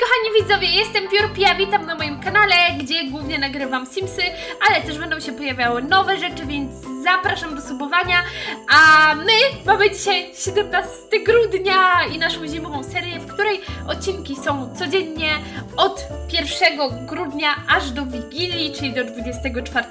kochani widzowie, jestem Piorpia, witam na moim kanale, gdzie głównie nagrywam Simsy, ale też będą się pojawiały nowe rzeczy, więc zapraszam do subowania. A my mamy dzisiaj 17 grudnia i naszą zimową serię, w której odcinki są codziennie od 1 grudnia aż do Wigilii, czyli do 24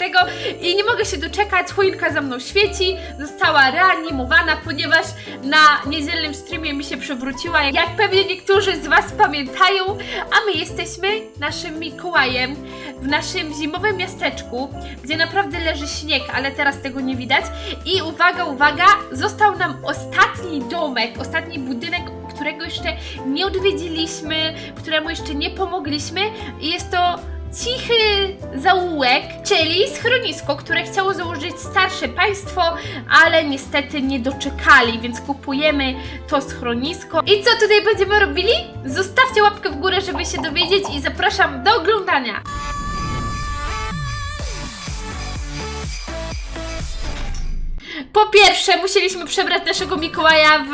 i nie mogę się doczekać, choinka za mną świeci, została reanimowana, ponieważ na niedzielnym streamie mi się przewróciła, jak pewnie niektórzy z Was pamiętają, a my jesteśmy naszym Mikołajem w naszym zimowym miasteczku, gdzie naprawdę leży śnieg, ale teraz tego nie widać. I uwaga, uwaga, został nam ostatni domek, ostatni budynek, którego jeszcze nie odwiedziliśmy, któremu jeszcze nie pomogliśmy i jest to cichy zaułek, czyli schronisko, które chciało założyć starsze państwo, ale niestety nie doczekali, więc kupujemy to schronisko. I co tutaj będziemy robili? Zostawcie łapkę w górę, żeby się dowiedzieć i zapraszam do oglądania. Po pierwsze, musieliśmy przebrać naszego Mikołaja w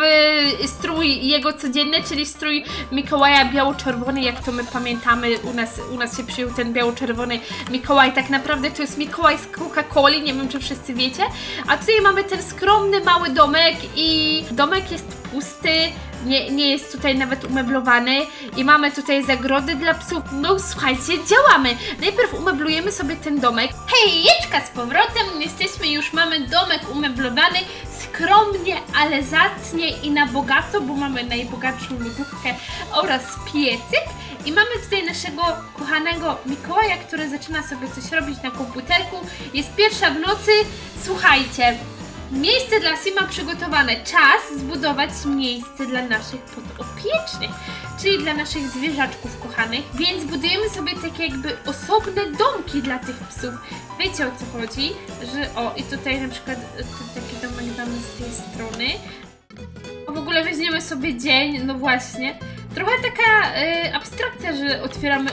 strój jego codzienny, czyli strój Mikołaja biało-czerwony, jak to my pamiętamy, u nas, u nas się przyjął ten biało-czerwony Mikołaj. Tak naprawdę to jest Mikołaj z Coca-Coli, nie wiem czy wszyscy wiecie. A tutaj mamy ten skromny, mały domek i domek jest pusty, nie, nie jest tutaj nawet umeblowany i mamy tutaj zagrody dla psów. No słuchajcie, działamy. Najpierw umeblujemy sobie ten domek. Hejeczka z powrotem, jesteśmy już, mamy domek umeblowany skromnie, ale zacnie i na bogato, bo mamy najbogatszą lodówkę oraz piecyk. I mamy tutaj naszego kochanego Mikołaja, który zaczyna sobie coś robić na komputerku. Jest pierwsza w nocy. Słuchajcie, Miejsce dla Sima przygotowane. Czas zbudować miejsce dla naszych podopiecznych, czyli dla naszych zwierzaczków kochanych. Więc budujemy sobie takie jakby osobne domki dla tych psów. Wiecie o co chodzi? Że o, i tutaj na przykład e, taki domek damy z tej strony. A w ogóle weźmiemy sobie dzień, no właśnie. Trochę taka e, abstrakcja, że otwieramy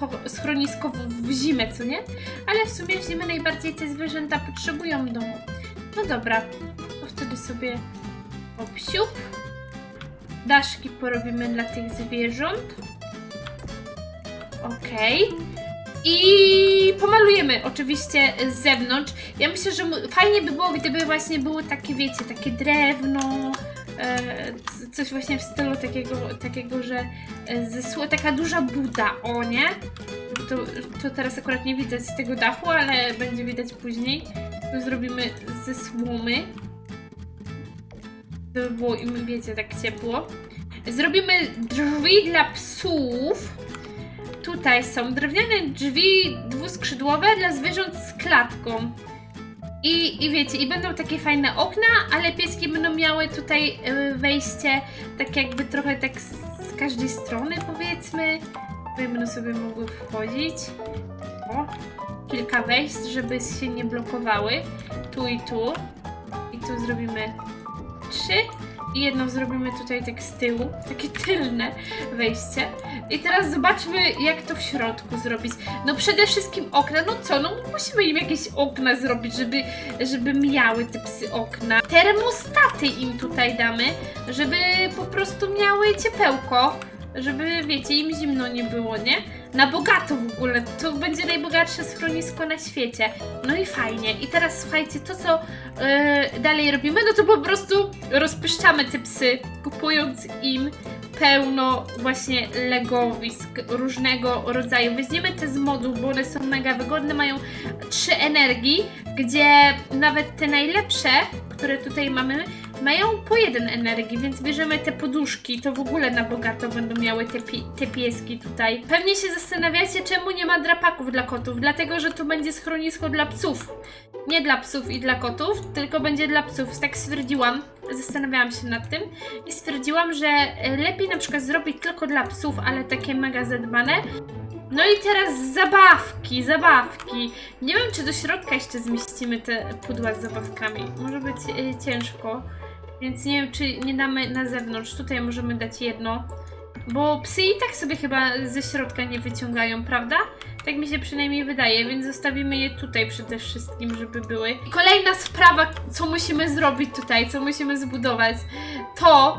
cho- schronisko w, w zimę, co nie? Ale w sumie w zimę najbardziej te zwierzęta potrzebują domu. No dobra, to wtedy sobie obsiup. Daszki porobimy dla tych zwierząt. Okej. I pomalujemy oczywiście z zewnątrz. Ja myślę, że fajnie by było, gdyby właśnie było takie, wiecie, takie drewno, e, coś właśnie w stylu takiego, takiego że e, ze, taka duża buda, o nie? To, to teraz akurat nie widać z tego dachu, ale będzie widać później. To zrobimy ze słomy. Żeby było im, wiecie, tak ciepło. Zrobimy drzwi dla psów. Tutaj są drewniane drzwi dwuskrzydłowe dla zwierząt z klatką. I, I wiecie, i będą takie fajne okna, ale pieski będą miały tutaj y, wejście tak jakby trochę tak z każdej strony powiedzmy. Tutaj będą sobie mogły wchodzić. O, kilka wejść, żeby się nie blokowały. Tu i tu. I tu zrobimy trzy. I jedno zrobimy tutaj tak z tyłu, takie tylne wejście. I teraz zobaczmy, jak to w środku zrobić. No przede wszystkim okna, no co, no musimy im jakieś okna zrobić, żeby, żeby miały te psy okna. Termostaty im tutaj damy, żeby po prostu miały ciepełko, żeby, wiecie, im zimno nie było, nie? Na bogato w ogóle, to będzie najbogatsze schronisko na świecie. No i fajnie. I teraz słuchajcie, to co yy, dalej robimy, no to po prostu rozpuszczamy te psy, kupując im pełno właśnie legowisk różnego rodzaju. Weźmiemy te z modu, bo one są mega wygodne, mają trzy energii, gdzie nawet te najlepsze, które tutaj mamy, mają po jeden energii, więc bierzemy te poduszki, to w ogóle na bogato będą miały te, pi- te pieski tutaj. Pewnie się zastanawiacie, czemu nie ma drapaków dla kotów, dlatego, że to będzie schronisko dla psów. Nie dla psów i dla kotów, tylko będzie dla psów. Tak stwierdziłam, zastanawiałam się nad tym i stwierdziłam, że e, lepiej na przykład zrobić tylko dla psów, ale takie mega zadbane. No i teraz zabawki, zabawki. Nie wiem, czy do środka jeszcze zmieścimy te pudła z zabawkami. Może być e, ciężko, więc nie wiem, czy nie damy na zewnątrz. Tutaj możemy dać jedno, bo psy i tak sobie chyba ze środka nie wyciągają, prawda? Tak mi się przynajmniej wydaje, więc zostawimy je tutaj przede wszystkim, żeby były. I kolejna sprawa, co musimy zrobić tutaj, co musimy zbudować, to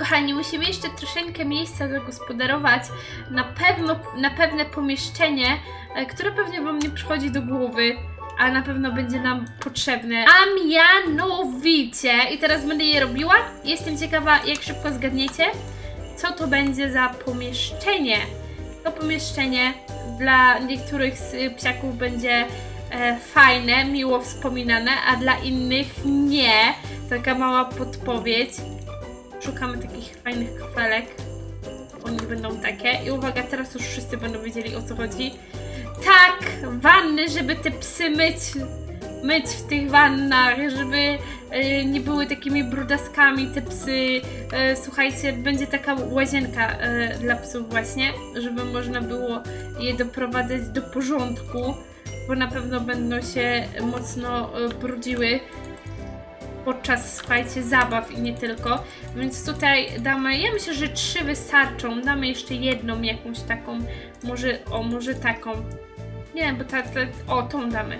Kochani, musimy jeszcze troszeczkę miejsca zagospodarować na, pewno, na pewne pomieszczenie, e, które pewnie Wam nie przychodzi do głowy, a na pewno będzie nam potrzebne. A mianowicie, i teraz będę je robiła. Jestem ciekawa, jak szybko zgadniecie, co to będzie za pomieszczenie. To pomieszczenie dla niektórych z psiaków będzie e, fajne, miło wspominane, a dla innych nie. Taka mała podpowiedź. Szukamy takich fajnych kafelek. Oni będą takie. I uwaga, teraz już wszyscy będą wiedzieli o co chodzi. Tak, wanny, żeby te psy myć, myć w tych wannach, żeby e, nie były takimi brudaskami te psy. E, słuchajcie, będzie taka łazienka e, dla psów właśnie, żeby można było je doprowadzać do porządku, bo na pewno będą się mocno brudziły podczas, słuchajcie, zabaw i nie tylko. Więc tutaj damy, ja myślę, że trzy wystarczą. Damy jeszcze jedną jakąś taką, może, o, może taką. Nie wiem, bo ta, ta, o, tą damy.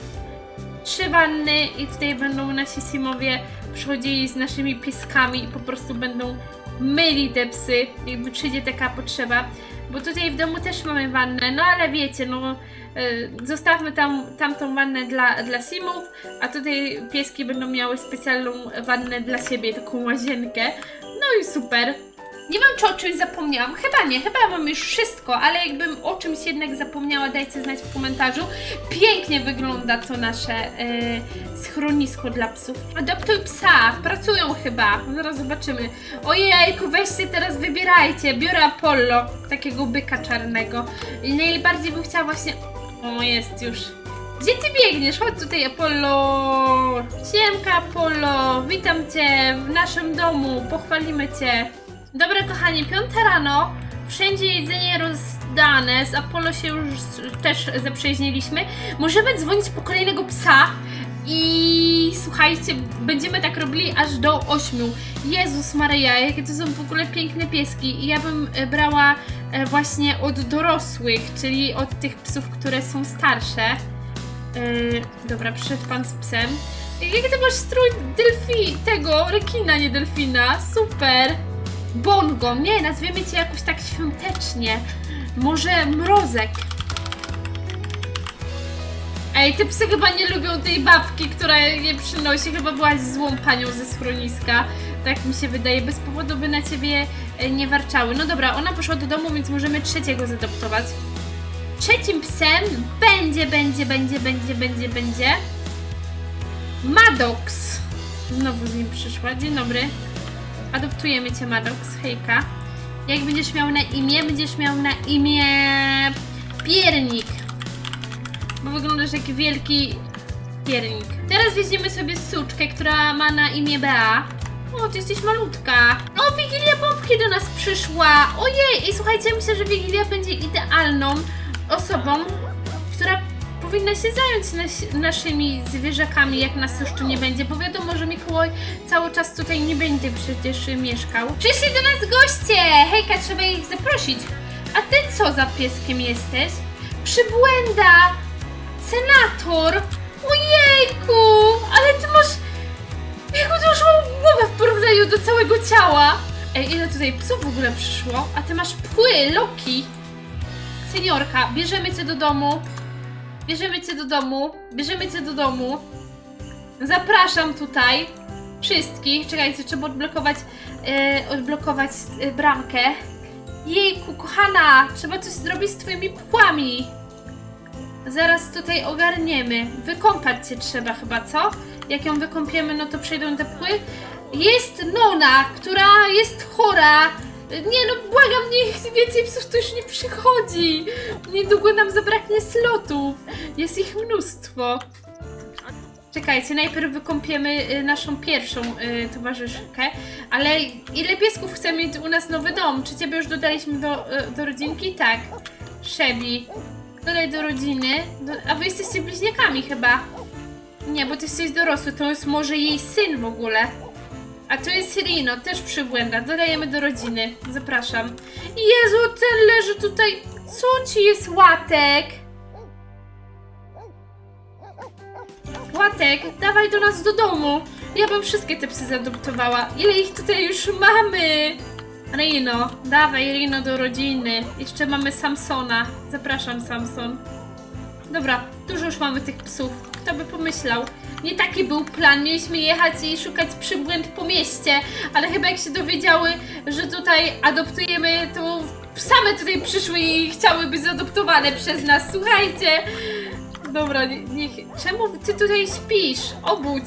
Trzy wanny i tutaj będą nasi simowie przychodzili z naszymi pieskami i po prostu będą myli te psy, jakby przyjdzie taka potrzeba. Bo tutaj w domu też mamy wannę, no ale wiecie, no y, zostawmy tam tamtą wannę dla, dla simów, a tutaj pieski będą miały specjalną wannę dla siebie, taką łazienkę. No i super. Nie wiem, czy o czymś zapomniałam. Chyba nie, chyba mam już wszystko, ale jakbym o czymś jednak zapomniała, dajcie znać w komentarzu. Pięknie wygląda to nasze e, schronisko dla psów. Adoptuj psa, pracują chyba. Zaraz zobaczymy. Ojejku, weźcie teraz, wybierajcie. Biorę Apollo, takiego byka czarnego. I najbardziej bym chciała właśnie... O, jest już. Gdzie ty biegniesz? Chodź tutaj, Apollo! Siemka, Apollo! Witam cię w naszym domu, pochwalimy cię. Dobra, kochani, piąta rano, wszędzie jedzenie rozdane, z Apollo się już też zaprzyjaźniliśmy. Możemy dzwonić po kolejnego psa i słuchajcie, będziemy tak robili aż do ośmiu. Jezus Maryja, jakie to są w ogóle piękne pieski. I ja bym e, brała e, właśnie od dorosłych, czyli od tych psów, które są starsze. Yy, dobra, przyszedł pan z psem. Jak ty masz strój delfi, tego, rekina, nie delfina. Super. Bongo, nie, nazwiemy cię jakoś tak świątecznie. Może mrozek. Ej, te psy chyba nie lubią tej babki, która je przynosi. Chyba byłaś złą panią ze schroniska. Tak mi się wydaje. Bez powodu by na ciebie e, nie warczały. No dobra, ona poszła do domu, więc możemy trzeciego zadoptować. Trzecim psem będzie, będzie, będzie, będzie, będzie, będzie Maddox. Znowu z nim przyszła. Dzień dobry. Adoptujemy cię, Maddox. Hejka. Jak będziesz miał na imię? Będziesz miał na imię Piernik. Bo wyglądasz jak wielki piernik. Teraz weźmiemy sobie suczkę, która ma na imię Bea. O, ty jesteś malutka. O, Wigilia Bombki do nas przyszła. Ojej, i słuchajcie, myślę, że Wigilia będzie idealną osobą, która powinna się zająć nas, naszymi zwierzakami, jak nas tu nie będzie, bo wiadomo, że Mikołaj cały czas tutaj nie będzie przecież mieszkał. Przyszli do nas goście! Hejka, trzeba ich zaprosić. A ty co za pieskiem jesteś? Przybłęda! Senator! Ojejku! Ale ty masz... Jaką ty masz głowę w porównaniu do całego ciała! Ej, ile tutaj psów w ogóle przyszło? A ty masz pły, Loki! Seniorka, bierzemy cię do domu. Bierzemy cię do domu. Bierzemy cię do domu. Zapraszam tutaj wszystkich. Czekajcie, trzeba odblokować, e, odblokować e, bramkę. Jejku, kochana, trzeba coś zrobić z twoimi płami. Zaraz tutaj ogarniemy. Wykąpać cię trzeba chyba, co? Jak ją wykąpiemy, no to przejdą te pły. Jest Nona, która jest chora. Nie no, błagam, niech więcej psów tu już nie przychodzi. Niedługo nam zabraknie slotów. Jest ich mnóstwo. Czekajcie, najpierw wykąpiemy y, naszą pierwszą y, towarzyszkę. Ale ile piesków chce mieć u nas nowy dom? Czy ciebie już dodaliśmy do, y, do rodzinki? Tak. Szebi. Dodaj do rodziny. Do, a wy jesteście bliźniakami chyba. Nie, bo ty jesteś dorosły. To jest może jej syn w ogóle. A to jest Rino, też przybłęda. Dodajemy do rodziny. Zapraszam. Jezu, ten leży tutaj. Co ci jest łatek? Łatek, dawaj do nas do domu. Ja bym wszystkie te psy zaadoptowała. Ile ich tutaj już mamy? Rino, dawaj Rino do rodziny. Jeszcze mamy Samsona. Zapraszam Samson. Dobra, dużo już mamy tych psów. Kto by pomyślał? Nie taki był plan. Mieliśmy jechać i szukać przybłęd po mieście, ale chyba jak się dowiedziały, że tutaj adoptujemy, to same tutaj przyszły i chciały być zaadoptowane przez nas. Słuchajcie. Dobra, nie- niech. Czemu ty tutaj śpisz? Obudź.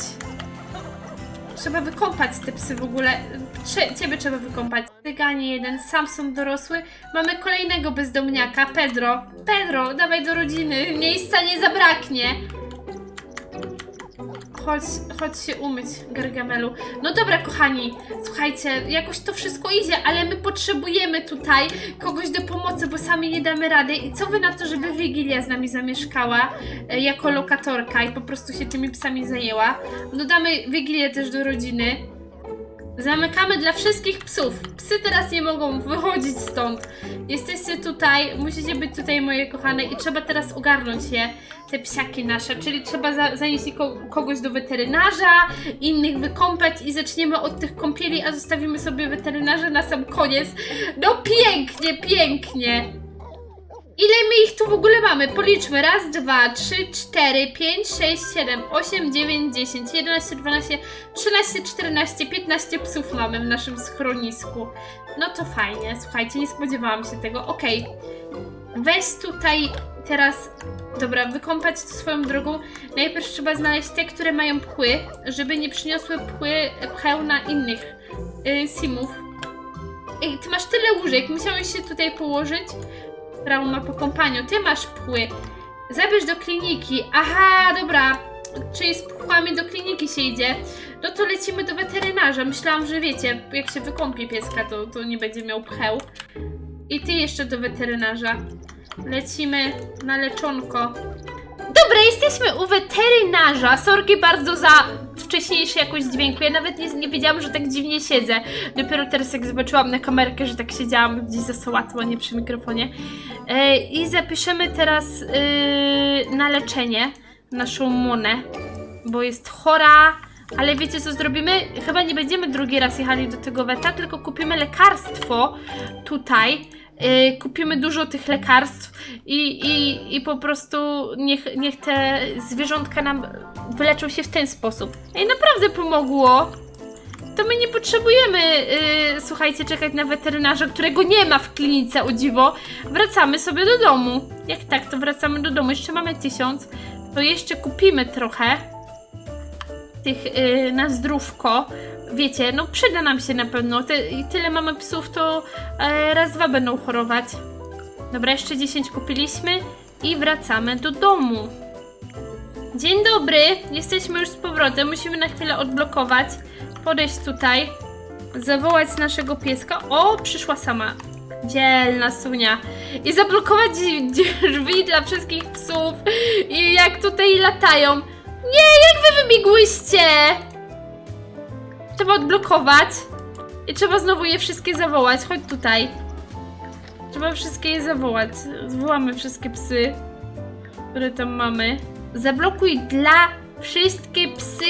Trzeba wykąpać te psy w ogóle. Ciebie trzeba wykąpać. Cyganie jeden, Samson dorosły. Mamy kolejnego bezdomniaka, Pedro. Pedro, dawaj do rodziny, miejsca nie zabraknie. Chodź, chodź się umyć, Gargamelu. No dobra, kochani, słuchajcie, jakoś to wszystko idzie, ale my potrzebujemy tutaj kogoś do pomocy, bo sami nie damy rady. I co wy na to, żeby Wigilia z nami zamieszkała e, jako lokatorka i po prostu się tymi psami zajęła? Dodamy Wigilię też do rodziny. Zamykamy dla wszystkich psów. Psy teraz nie mogą wychodzić stąd. Jesteście tutaj, musicie być tutaj, moje kochane, i trzeba teraz ogarnąć je, te psiaki nasze. Czyli trzeba za, zanieść ko kogoś do weterynarza, innych wykąpać i zaczniemy od tych kąpieli, a zostawimy sobie weterynarza na sam koniec. No pięknie, pięknie. Ile my ich tu w ogóle mamy? Policzmy. Raz, dwa, trzy, cztery, pięć, sześć, siedem, osiem, dziewięć, dziesięć, jedenaście, dwanaście, trzynaście, czternaście, piętnaście psów mamy w naszym schronisku. No to fajnie, słuchajcie, nie spodziewałam się tego. Okej. Weź tutaj teraz. Dobra, wykąpać to swoją drogą. Najpierw trzeba znaleźć te, które mają pchły, żeby nie przyniosły pchły pełna innych y, simów. Ej, ty masz tyle łóżek, musiałeś się tutaj położyć. Trauma po kompaniu, ty masz pchły. Zabierz do kliniki. Aha, dobra. Czyli z pchłami do kliniki się idzie. No to lecimy do weterynarza. Myślałam, że wiecie, jak się wykąpie pieska, to, to nie będzie miał pcheł. I ty jeszcze do weterynarza. Lecimy na leczonko. Dobra, jesteśmy u weterynarza. Sorki bardzo za wcześniejszy jakoś dźwięku. Ja nawet nie, nie wiedziałam, że tak dziwnie siedzę. Dopiero teraz jak zobaczyłam na kamerkę, że tak siedziałam gdzieś za sałatą, a nie przy mikrofonie. E, I zapiszemy teraz yy, na leczenie naszą Monę, bo jest chora. Ale wiecie co zrobimy? Chyba nie będziemy drugi raz jechali do tego weta, tylko kupimy lekarstwo tutaj. Yy, kupimy dużo tych lekarstw i, i, i po prostu niech, niech te zwierzątka nam wyleczą się w ten sposób. Ej, naprawdę pomogło. To my nie potrzebujemy, yy, słuchajcie, czekać na weterynarza, którego nie ma w klinice, o dziwo. Wracamy sobie do domu. Jak tak, to wracamy do domu. Jeszcze mamy tysiąc. To jeszcze kupimy trochę tych yy, na zdrówko. Wiecie, no przyda nam się na pewno. Tyle mamy psów, to e, raz, dwa będą chorować. Dobra, jeszcze 10 kupiliśmy i wracamy do domu. Dzień dobry, jesteśmy już z powrotem. Musimy na chwilę odblokować. Podejść tutaj, zawołać naszego pieska. O, przyszła sama. Dzielna sunia. I zablokować drzwi dla wszystkich psów. I jak tutaj latają. Nie, jak wy wybiegłyście? Trzeba odblokować. I trzeba znowu je wszystkie zawołać. Chodź tutaj. Trzeba wszystkie je zawołać. Zwołamy wszystkie psy, które tam mamy. Zablokuj dla wszystkie psy.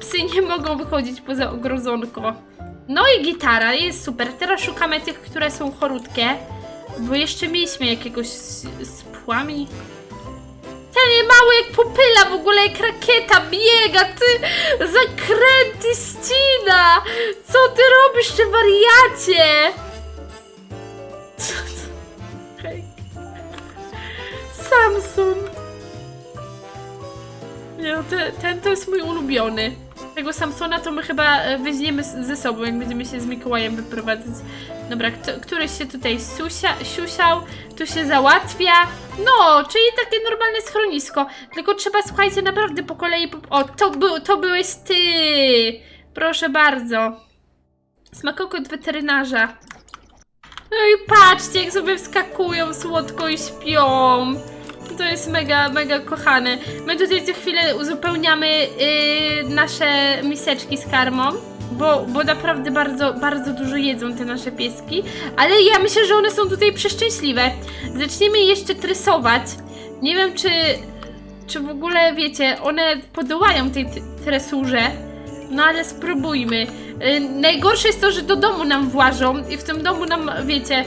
Psy nie mogą wychodzić poza ogrodzonko. No i gitara, jest super. Teraz szukamy tych, które są chorutkie. Bo jeszcze mieliśmy jakiegoś z, z płami. Ten mały jak popyla w ogóle, jak rakieta biega, ty zakręty ścina! Co ty robisz, ty wariacie? Co to? Samsung. Nie, no, te, ten to jest mój ulubiony. Tego Samsona to my chyba e, weźmiemy ze sobą, jak będziemy się z Mikołajem wyprowadzać. Dobra, kto, któryś się tutaj susia, siusiał, tu się załatwia. No, czyli takie normalne schronisko. Tylko trzeba, słuchajcie, naprawdę po kolei... po- O, to, był, to byłeś ty! Proszę bardzo. Smakoko od weterynarza. No i patrzcie, jak sobie wskakują słodko i śpią. To jest mega, mega kochane. My tutaj co chwilę uzupełniamy yy, nasze miseczki z karmą, bo, bo naprawdę bardzo, bardzo dużo jedzą te nasze pieski. Ale ja myślę, że one są tutaj przeszczęśliwe. Zaczniemy je jeszcze tresować. Nie wiem, czy, czy w ogóle, wiecie, one podołają tej tresurze. No ale spróbujmy. Y, najgorsze jest to, że do domu nam włażą i w tym domu nam, wiecie,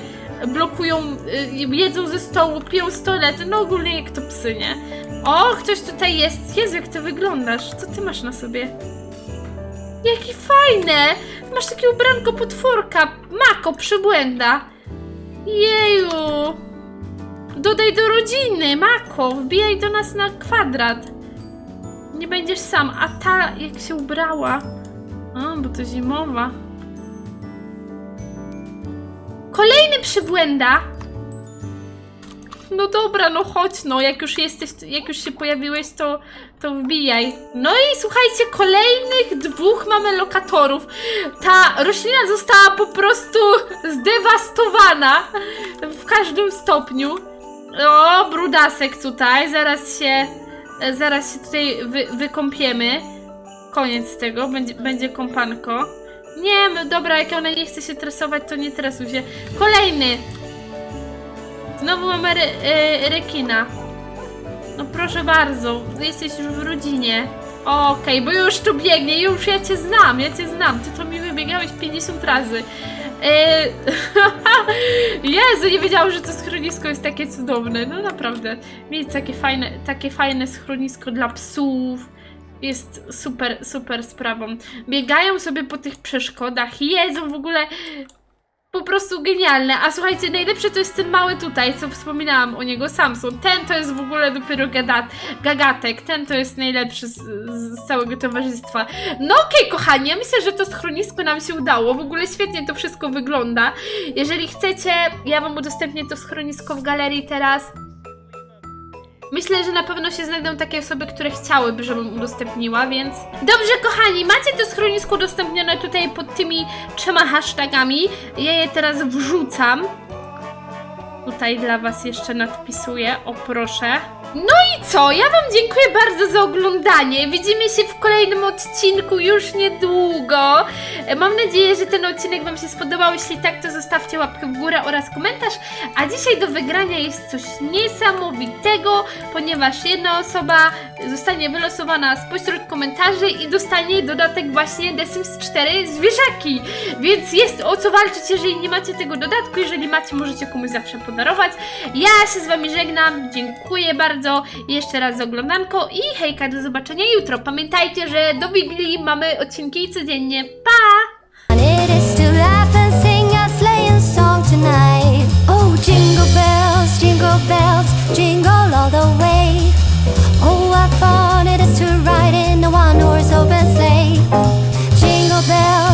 blokują, y, jedzą ze stołu, piją stolety, no ogólnie jak to psy, nie? O, ktoś tutaj jest. Jezu, jak ty wyglądasz. Co ty masz na sobie? Jakie fajne! Masz takie ubranko potworka. Mako, przybłęda. Jeju! Dodaj do rodziny, Mako, wbijaj do nas na kwadrat. Nie będziesz sam, a ta jak się ubrała. A, bo to zimowa. Kolejny przybłęda. No dobra, no chodź, no, jak już jesteś, jak już się pojawiłeś, to, to wbijaj. No i słuchajcie, kolejnych dwóch mamy lokatorów. Ta roślina została po prostu zdewastowana w każdym stopniu. O, brudasek tutaj, zaraz się, zaraz się tutaj wy, wykąpiemy. Koniec tego, będzie, będzie kąpanko. Nie, no dobra, jak ona nie chce się tresować, to nie tresuj się. Kolejny. Znowu mamy re, e, rekina. No proszę bardzo, jesteś już w rodzinie. Okej, bo już tu biegnie, już ja cię znam, ja cię znam. Ty to mi wybiegałeś 50 razy. E, Jezu, nie wiedziałam, że to schronisko jest takie cudowne. No naprawdę. Mieć takie fajne, takie fajne schronisko dla psów. Jest super, super sprawą. Biegają sobie po tych przeszkodach. Jezu, w ogóle po prostu genialne. A słuchajcie, najlepsze to jest ten mały tutaj, co wspominałam o niego, Samson. Ten to jest w ogóle dopiero gadat, gagatek. Ten to jest najlepszy z, z całego towarzystwa. No okej, kochani, ja myślę, że to schronisko nam się udało. W ogóle świetnie to wszystko wygląda. Jeżeli chcecie, ja wam udostępnię to schronisko w galerii teraz. Myślę, że na pewno się znajdą takie osoby, które chciałyby, żebym udostępniła, więc... Dobrze, kochani, macie to schronisko udostępnione tutaj pod tymi trzema hashtagami. Ja je teraz wrzucam. Tutaj dla was jeszcze nadpisuję, o proszę. No i co? Ja wam dziękuję bardzo za oglądanie. Widzimy się w kolejnym odcinku już niedługo. E, Mam nadzieję, że ten odcinek wam się spodobał. Jeśli tak, to zostawcie łapkę w górę oraz komentarz. A dzisiaj do wygrania jest coś niesamowitego, ponieważ jedna osoba zostanie wylosowana spośród komentarzy i dostanie dodatek właśnie The Sims 4 zwierzaki. Więc jest o co walczyć, jeżeli nie macie tego dodatku. Jeżeli macie, możecie komuś zawsze podarować. Ja się z wami żegnam. Dziękuję bardzo bardzo jeszcze raz za oglądanko i hejka, do zobaczenia jutro. Pamiętajcie, że do Biblii mamy odcinki codziennie. Pa! It is to laugh and sing a song tonight. Oh, jingle bells, jingle bells, jingle all the way. Oh, what fun it is to ride in one. Jingle bells.